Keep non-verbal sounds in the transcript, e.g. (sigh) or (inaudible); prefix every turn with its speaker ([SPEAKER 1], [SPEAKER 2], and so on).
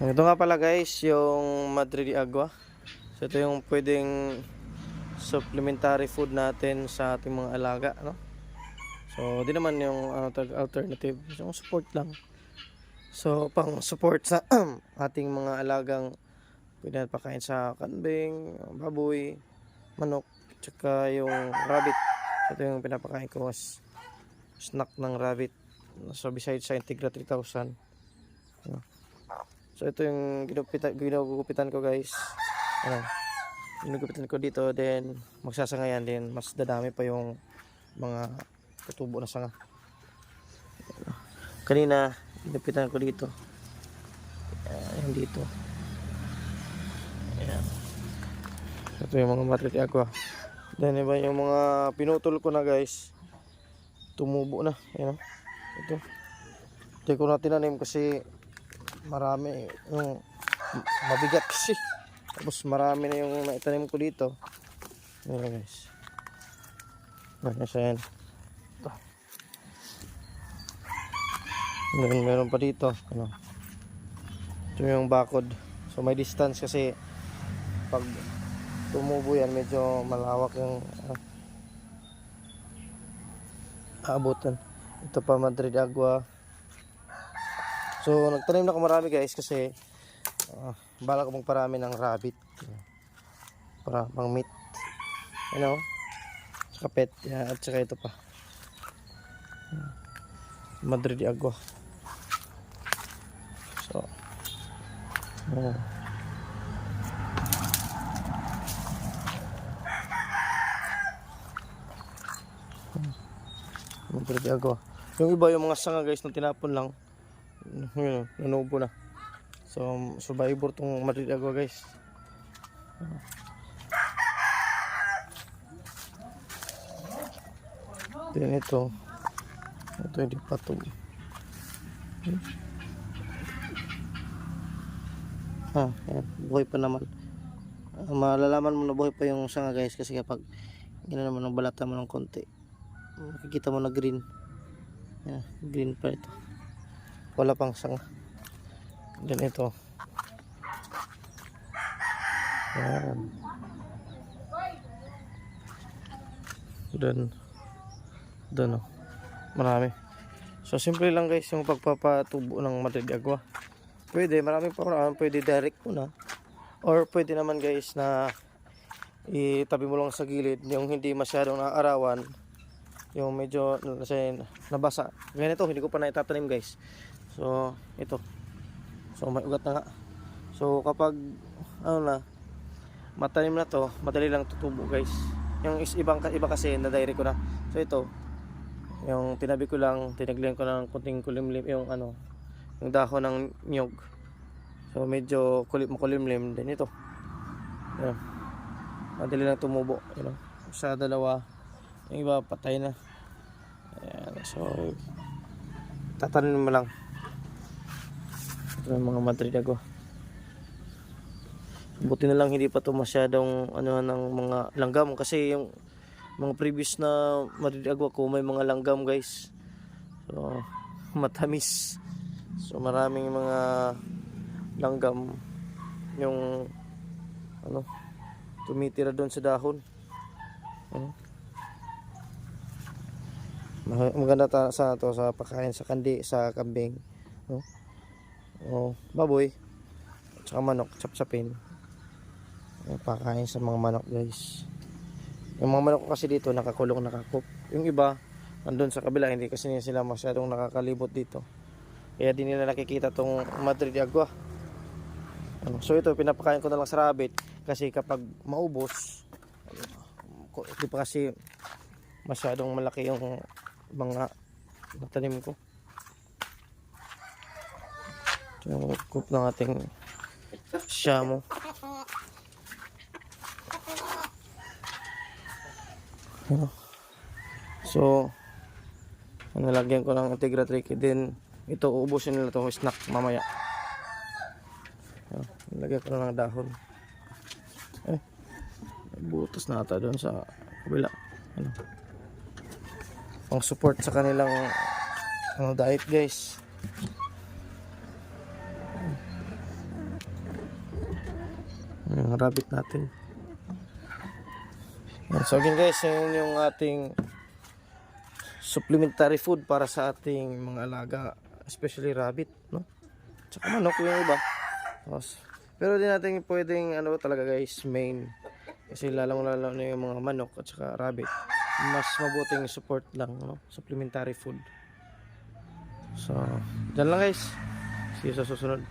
[SPEAKER 1] Ito nga pala guys, yung Madrid Agua. So ito yung pwedeng supplementary food natin sa ating mga alaga, no? So, di naman yung ano, tawag, alternative, yung support lang. So, pang support sa (clears throat) ating mga alagang pwede pakain sa kambing, baboy, manok, tsaka yung rabbit. So, ito yung pinapakain ko as snack ng rabbit. So, besides sa Integra 3000. Ano. So, ito yung ginupitan, ginugupitan ko guys. Ano, ginugupitan ko dito, then magsasangayan din. Mas dadami pa yung mga katubo na sanga. Kanina, ginupitan ko dito. Ayan, dito. Ayan. Ito yung mga matriti aqua. Then iba yung mga pinutol ko na guys. Tumubo na. Ayan o. Ito. Hindi ko na tinanim kasi marami yung mabigat kasi. Tapos marami na yung naitanim ko dito. Ayan guys. Ayan siya yan. Meron, meron pa dito. Ano. Ito yung bakod. So may distance kasi pag tumubo yan medyo malawak yung uh, aabutan. Ito pa Madrid Agua. So nagtanim na ako marami guys kasi uh, balak ko magparami ng rabbit. Para pang meat. You know? Saka pet. Yan, at saka ito pa. Madrid Agua. So. Oh. Madrid Agua. Yung iba yung mga sanga guys na tinapon lang. Yun, nanubo na. So, survivor tong Madrid Agua guys. Then ito. Ito hindi pa ito. Ah, yan. buhay pa naman. Ah, malalaman mo na buhay pa yung sanga guys kasi kapag gina naman ng balata mo ng konti makikita mo na green yan, green pa ito wala pang sanga. Then ito yan then doon oh. marami. So simple lang guys yung pagpapatubo ng Madrid Agua pwede marami pa paraan pwede direct mo na. Or pwede naman guys na itabi mo lang sa gilid yung hindi masyadong naarawan yung medyo nabasa. Ganito hindi ko pa naitatanim guys so ito. So may ugat na nga. So kapag ano na matanim na to madali lang tutubo guys. Yung is ibang iba kasi na direct ko na. So ito yung tinabi ko lang tinaglian ko ng kunting kulimlim yung ano yung dahon ng nyog so medyo kulit makulimlim din ito. Yan madali lang tumubo know. Sa dalawa yung iba patay na. Ayan, so tatanim mo lang yung mga Madrid ako buti na lang hindi pa to masyadong ano ng mga langgam kasi yung mga previous na Madrid agwa ko may mga langgam guys. So (laughs) matamis. So maraming mga langgam yung ano tumitira doon sa dahon. Ano? Ma- maganda ta sa to sa pagkain sa kandi sa kambing no o baboy. At saka manok chapchapin pakain sa mga manok guys. Yung mga manok kasi dito nakakulong nakakop yung iba nandun sa kabila hindi kasi sila masyadong nakakalibot dito. Kaya di nila nakikita tong Madrid Agua. Ano, so ito pinapakain ko na lang sa rabbit kasi kapag maubos ko- di pa kasi masyadong malaki yung mga natanim ko Coop ng ating shamo. Ano? so nalagyan ko ng integra tricky. Din ito uubusin nila itong snack mamaya. Ano, nilagyan ko na ng dahon. Eh butas na ata doon sa kabila. Ano? Pang support sa kanilang ano diet guys ng rabbit natin. So again guys, yun yung ating supplementary food para sa ating mga alaga, especially rabbit, no? Tsaka manok yung iba. Pero din natin pwedeng ano talaga guys, main. Kasi lalong lalo na yung mga manok at saka rabbit. Mas mabuting support lang, no? Supplementary food. So, dyan lang guys. See you sa susunod.